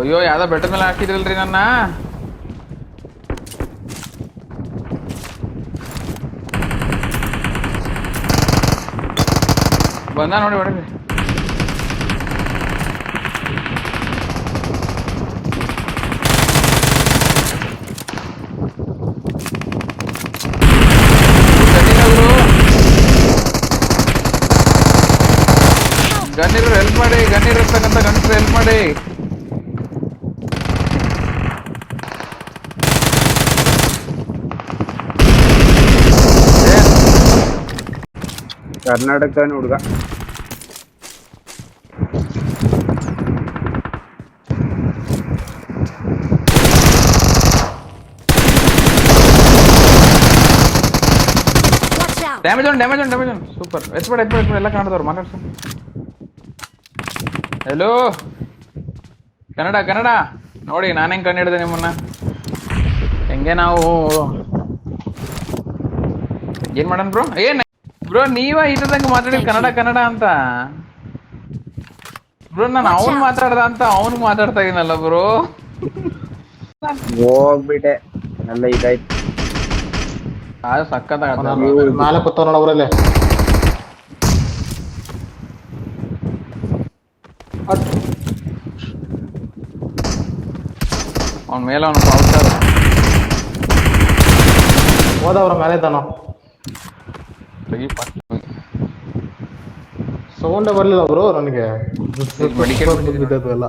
ಅಯ್ಯೋ, ಯಾವ್ದೋ ಬೆಟ್ಟದ ಮೇಲೆ ಹಾಕಿದ್ರಲ್ರಿ ನನ್ನ? ಬಂದ ನೋಡಿ ಹೊಡ್ರಿ. ಗಣ್ಯರು ಹೆಲ್ಪ್ ಮಾಡಿ, ಗಣ್ಯರು ಇರ್ತಕ್ಕಂಥ ಗಂಡಸರು ಹೆಲ್ಪ್ ಮಾಡಿ. ಕರ್ನಾಟಕದ ಹುಡುಗ. ಡ್ಯಾಮೇಜ್ ಉಂಟು ಡ್ಯಾಮೇಜ್ ಉಂಟು ಡ್ಯಾಮೇಜ್ ಉಂಟು ಸೂಪರ್ ಎತ್ಬೇಡ ಎತ್ಬೇಡ ಎತ್ಬೇಡ ಎಲ್ಲ ಕಾಣ್ದವ್ರು ಮಾತಾಡ್ಸ ಹೆಲೋ ಕನ್ನಡ ಕನ್ನಡ ನೋಡಿ ನಾನು ಹೆಂಗೆ ಕಂಡು ಹಿಡಿದೆ ನಿಮ್ಮನ್ನ? ಹೆಂಗೆ ನಾವು ಏನ್ ಮಾಡೋಣ ಬ್ರೋ ಏನ್ ಬ್ರೋ ನೀವ ಇದ್ದಂಗೆ ಮಾತಾಡಿ ಕನ್ನಡ ಕನ್ನಡ ಅಂತ. ಬ್ರೋ ನಾನು ಅವನು ಮಾತಾಡ್ದ ಅಂತ ಅವನು ಮಾತಾಡ್ತಾ ಇದ್ದೀನಲ್ಲ ಬ್ರೋ. ಹೋಗ್ಬಿಟ್ಟೆ. ಎಲ್ಲ ಇದಾಯ್ತು. ಅದು ಸಕ್ಕತ್ತಾಗ ನಾಳೆ ಕೂತಾವ ನೋಡ ಊರಲ್ಲಿ. ಅವ್ನ ಮೇಲೆ ಅವನು ಹೋದವ್ರ ಮೇಲೆ ಇದ್ದಾನ? ಫಸ್ಟ್ ಸೌಂಡೇ ಬರ್ಲಿಲ್ಲ ಬ್ರೋ ನನಗೆ? ಬಿದ್ದದ್ದು ಎಲ್ಲ.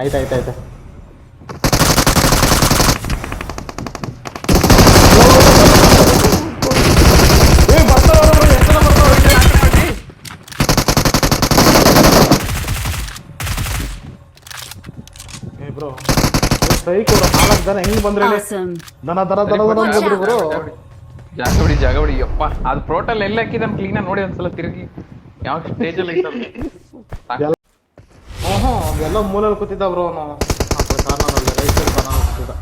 ಆಯ್ತು ಆಯ್ತು ಆಯ್ತು. ಬ್ರೋ ಸ್ಟ್ರೈಕ್ ನಾಲ್ಕು ಜನ ಹೆಂಗ್ ಬಂದ್ರೆ ದನ ದನ ದನ ಬಂದ್ರು ಬ್ರೋ. ಜಾಗ ಬಿಡಿ ಜಾಗ ಬಿಡಿ. ಯಪ್ಪ ಅದು ಪ್ರೋಟಲ್ ಎಲ್ಲ ಹಾಕಿದ ಕ್ಲೀನ್ ನೋಡಿ ಒಂದ್ಸಲ ತಿರುಗಿ. ಯಾವ ಸ್ಟೇಜ್ ಅಲ್ಲಿ ಎಲ್ಲ ಮೂಲಲ್ಲಿ ಕೂತಿದ್ದ ಬ್ರೋ ಅವನು. ಕಾರ್ನರಲ್ಲಿ ರೈಟ್ ಸೈಡ್ ಕಾರ್ನರ್ ಕೂತಿದ್ದ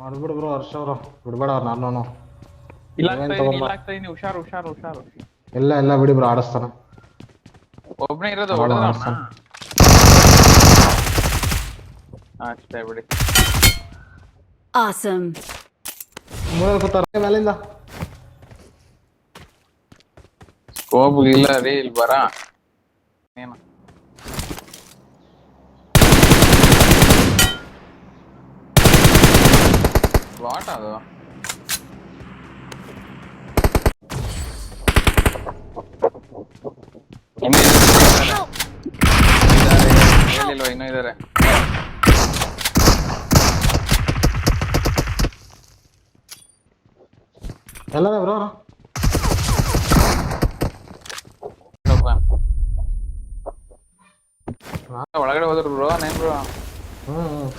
ಮಾಡ್ಬಿಡು ಬ್ರೋ ಹರ್ಷ ಅವರು. ಬಿಡ್ಬೇಡ ಅವ್ರು ನಾನು ಇಲ್ಲ ಇಲ್ಲ ಹುಷಾರು ಹುಷಾರು ಹುಷಾರು. ಎಲ್ಲ ಎಲ್ಲ ಬಿಡಿ ಬ್ರೋ ಆಡಿಸ್ತಾನ. ಒಬ್ಬನೇ ಇರೋದು ಅನ್ಸ. ಅಷ್ಟೇ ಬಿಡಿ. Awesome. ಮೂಲೆಯಲ್ಲಿ ಕೂತಾರ ಮೇಲಿಂದ ಸ್ಕೋಪ್ ಇಲ್ಲ ರೀ ಇಲ್ಲಿ ಬರ. ಏನು? ಬಾಟ್ ಅದು. ಇನ್ನೂ ಇದಾರೆ. ಇಲ್ಲಿಲ್ವಾ ಇನ್ನೂ ಇದಾರೆ ಎಲ್ಲನೇ ಬ್ರೋ ಸ್ವಲ್ಪ ಒಳಗಡೆ ಹೋದ್ರು ಬ್ರೋ ನೇನ್ ಬ್ರೋ ಹ್ಮ್ ಹ್ಮ್.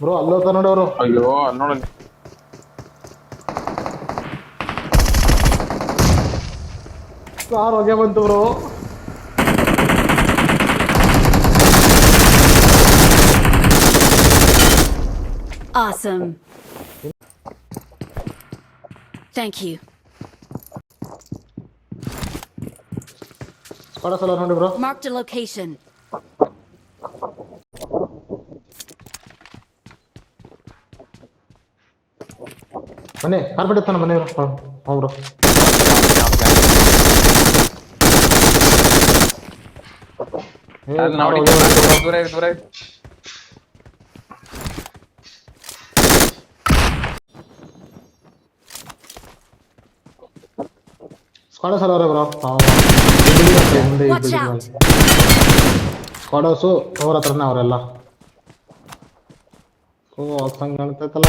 ಬ್ರೋ ಅಲ್ಲೋತ ನೋಡಿ ಅವರು ಅಯ್ಯೋ ಅಲ್ಲಿ ನೋಡಲ್ಲಿ ಕಾರ್ ಹೊಗೆ ಬಂತು ಬ್ರೋ Awesome. Thank you. ಸ್ಪಾಡ ಸಲ ನೋಡಿ ಬ್ರೋ Marked a location. ಮನೆ ಕಾರ್ ಬಿಡುತ್ತಾನ ಮನೆ ಹ್ಞೂ ಬ್ರೋ ಏ, ಅಲ್ಲಿ ದೂರ ಇರು, ದೂರ ಸ್ಕ್ವಾಡ ಬ್ರೋ ಮುಂದೆ ಅವ್ರ ಹತ್ರನೇ ಅವರೆಲ್ಲ. ಓ ಸಂಗ್ ಕಾಣ್ತೈತಲ್ಲ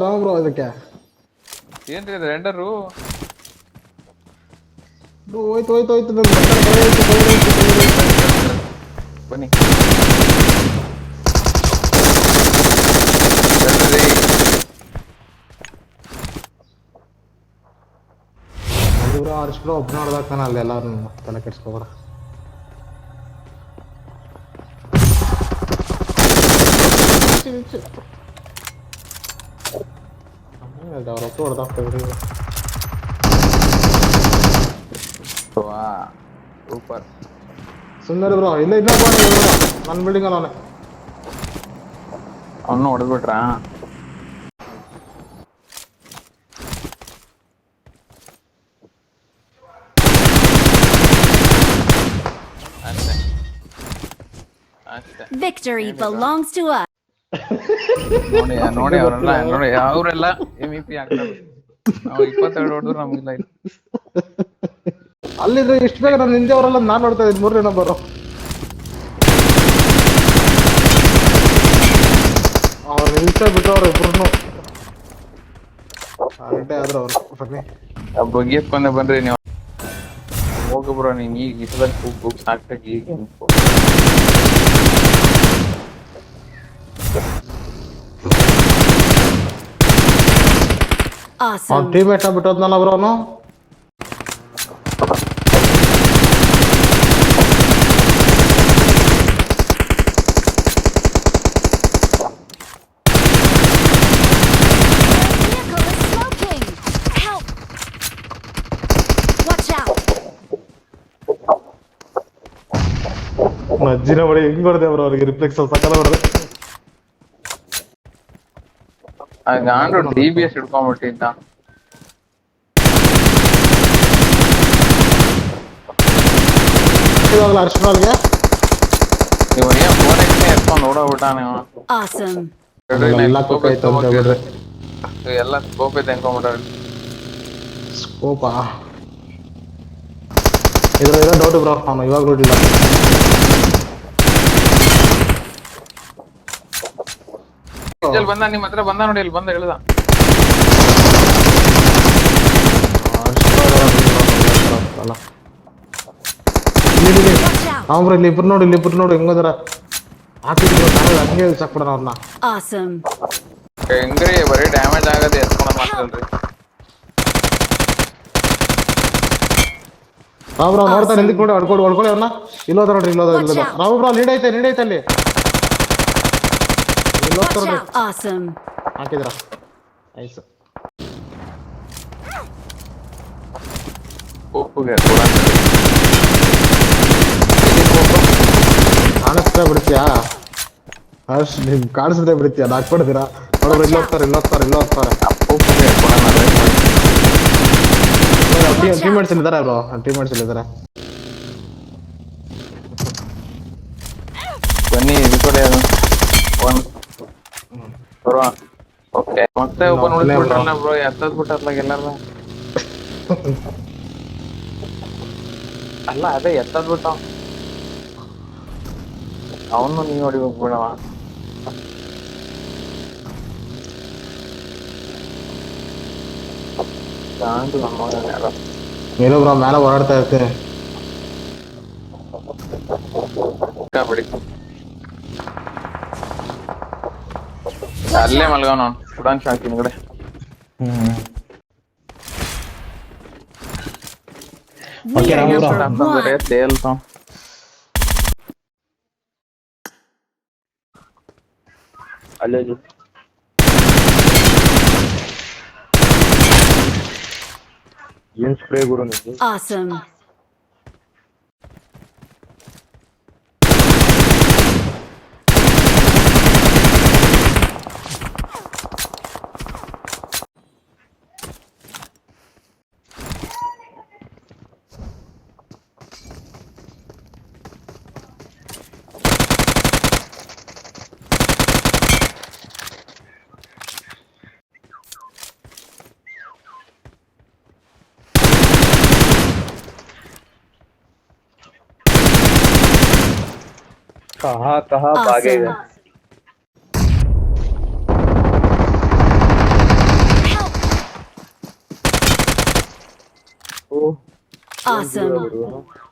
ರಾಮ್ ಬ್ರೋ ಇದಕ್ಕೆ ಏನ್ರಿ ಇದು ರೆಂಡರು ಬ್ರೋ ಹೋಯ್ತು ಹೋಯ್ತು ಹೋಯ್ತು ನನ್ ಮಕ್ಕಳ ಕೈ ಹೋಯ್ತು, ಕೈ ಹೋಯ್ತು, ಕೈ ಹೋಯ್ತು. ಬನ್ನಿ ಬರ್ರಿ. ಇವ್ರು ಅರ್ಸ್ಬಿಡು ಒಬ್ಬನ ಹೊಡೆದಾಕ್ತಾನ ಅಲ್ಲಿ ಎಲ್ಲಾರು ತಲೆ ಕೆಡ್ಸ್ಕೊಬೇಡ തിരിച്ചു ഉറപ്പ് കൊടുത്താ സൂപ്പർ സുന്ദർ ബ്രോ ഇല്ല ഇല്ല നൺ ബിൽഡിംഗ് ആണ് ഒന്നും ഉടപ്പിട്ടാ Victory belongs to us. ನೋಡಿ ನೋಡಿ ಅವರೆಲ್ಲ ನೋಡಿ ಅವರೆಲ್ಲ ಎಂ ಇ ಪಿ ಆಗ್ತಾರೆ. ನಾವು ಇಪ್ಪತ್ತೆರಡು ಹೊಡೆದ್ರು ನಮಗಿಲ್ಲ ಇಲ್ಲ ಅಲ್ಲಿದ್ರೆ ಇಷ್ಟು ಬೇಗ ನಾನು ಹಿಂದೆ ಅವರೆಲ್ಲ ನಾನು ನೋಡ್ತಾ ಇದ್ದೀನಿ ಮೂರನೇ ನಂಬರು ಅವ್ರು ನಿಲ್ಸೇ ಬಿಟ್ಟು ಅವ್ರು ಇಬ್ರು ಅಡ್ಡೆ ಆದ್ರು ಅವ್ರು ಬನ್ನಿ. ಬಗ್ಗಿಸ್ಕೊಂಡೆ ಬನ್ರಿ ನೀವು ಹೋಗು ಬ್ರೋ ನೀನ್ ಈಗ ಇಟ್ಟದಾಗ ಕೂಗ್ ಕೂಗ್ ಸಾಕಾಗಿ ಈಗ ಅವ್ನ Awesome. ಟೀಮೇಟ್ ಬಿಟ್ಟೋದ್ನಲ್ಲ ಬ್ರೋ ಅವನು. ಅಜ್ಜಿನ ಬಡಿ ಹೆಂಗ್ ಹೊಡೆದೆ ಬ್ರೋ ಅವ್ರಿಗೆ ರಿಫ್ಲೆಕ್ಸ್ ಸಕಲ ಹೊಡೆದೆ அது ஆண்ட்ராய்டு டிபிஎஸ் எடுக்க மாட்டேன் அடிச்சுடுவாங்க இவன் ஏன் போறேன்னு இருப்பான் ஓட விட்டானே எல்லா கோப்பை தவிர விடுறேன் எல்லா கோப்பை தங்க மாட்டாரு. ஸ்கோப்பா இதில் ஏதாவது டவுட் ப்ரோ ஆமாம் இவா கூட ಇಲ್ಲಿ ಬಂದ ನಿಮ್ಮ ಹತ್ರ ಬಂದ ನೋಡಿ ಇಲ್ಲಿ ಬಂದ out. ಅವ್ರ ಇಲ್ಲಿ ಇಬ್ರು ನೋಡಿ ಇಲ್ಲಿ ಇಬ್ರು ನೋಡಿ ಹೆಂಗದ್ರ ಹಾಕಿದ್ರು ನಾನು ಹಂಗೆ ಸಾಕ್ಬಿಡೋಣ ಅವ್ರನ್ನ Awesome. ಹೆಂಗ್ರಿ ಬರೀ ಡ್ಯಾಮೇಜ್ ಆಗದೆ ಎತ್ಕೊಂಡ್ ರಾವ್ ಬ್ರೋ ನೋಡ್ತಾರೆ ಹಿಂದಕ್ಕೆ ನೋಡಿ ಹೊಡ್ಕೊಂಡು ಹೊಡ್ಕೊಳ್ಳಿ ಅವ್ರನ್ನ ಇಲ್ಲೋದ ನೋಡ್ರಿ ಇಲ್ಲೋದ ಇಲ್ಲೋದ. ರಾವ್ ಬ್ರೋ ಲೀಡ್ ಐತೆ ಲೀಡ್ ಐತೆ ಅಲ್ಲಿ. Watch ಇಲ್ಲೋಗ್ತಾರ out. Awesome. ಹಾಕಿದ್ರ ಐಸ್ ಉಪ್ಪುಗೆ ಕಾಣಿಸ್ತಾ ಬಿಡ್ತೀಯಾ ಹರ್ಷ್ ನಿಮ್ ಕಾಣಿಸ್ತಾ ಬಿಡ್ತೀಯಾ ಹಾಕ್ಬಿಡ್ತೀರಾ ನೋಡ್ರಿ ಇಲ್ಲಿ ಹೋಗ್ತಾರೆ ಇಲ್ಲಿ ಹೋಗ್ತಾರೆ ಇಲ್ಲಿ ಹೋಗ್ತಾರೆ ಉಪ್ಪುಗೆ ಟೀಮೇಟ್ಸ್ ಇಲ್ಲಿದ್ದಾರೆ ಬ್ರೋ ಟೀಮೇಟ್ಸ್ ಇಲ್ಲಿದ್ದಾರೆ ಬನ್ನಿ ಬರುವ ಓಕೆ ಮತ್ತೆ ಒಬ್ಬ ಉಳಿಸ್ಬಿಟ್ರಲ್ಲ ಬ್ರೋ ಎತ್ತದ್ ಬಿಟ್ಟಲ್ಲ ಎಲ್ಲಾರ ಅಲ್ಲ ಅದೇ ಎತ್ತದ್ ಬಿಟ್ಟ ಅವನು ನೀವ್ ನೋಡಿ ಹೋಗ್ಬಿಡವ ಗಾಂಡು ನಮ್ಮವ್ನು ಯಾರೋ. ಏನೋ ಬ್ರೋ ಮೇಲೆ ಓಡಾಡ್ತಾ ಇರ್ತೀನಿ ಬಿಡಿ ಅಲ್ಲೇ ಮಲ್ಗವನ ಸುಡಾನ್ ಶಾಕ್ ಹಿಂದ್ಗಡೆ We Okay, are Ramura. number ಬರೇ one. ತೇಲ್ತಾವ ಅಲ್ಲೇ ಏನ್ ಸ್ಪ್ರೇ ಗುರು ನಿಮ್ಗೆ Awesome. कहाँ कहाँ भागे awesome. Help! Awesome.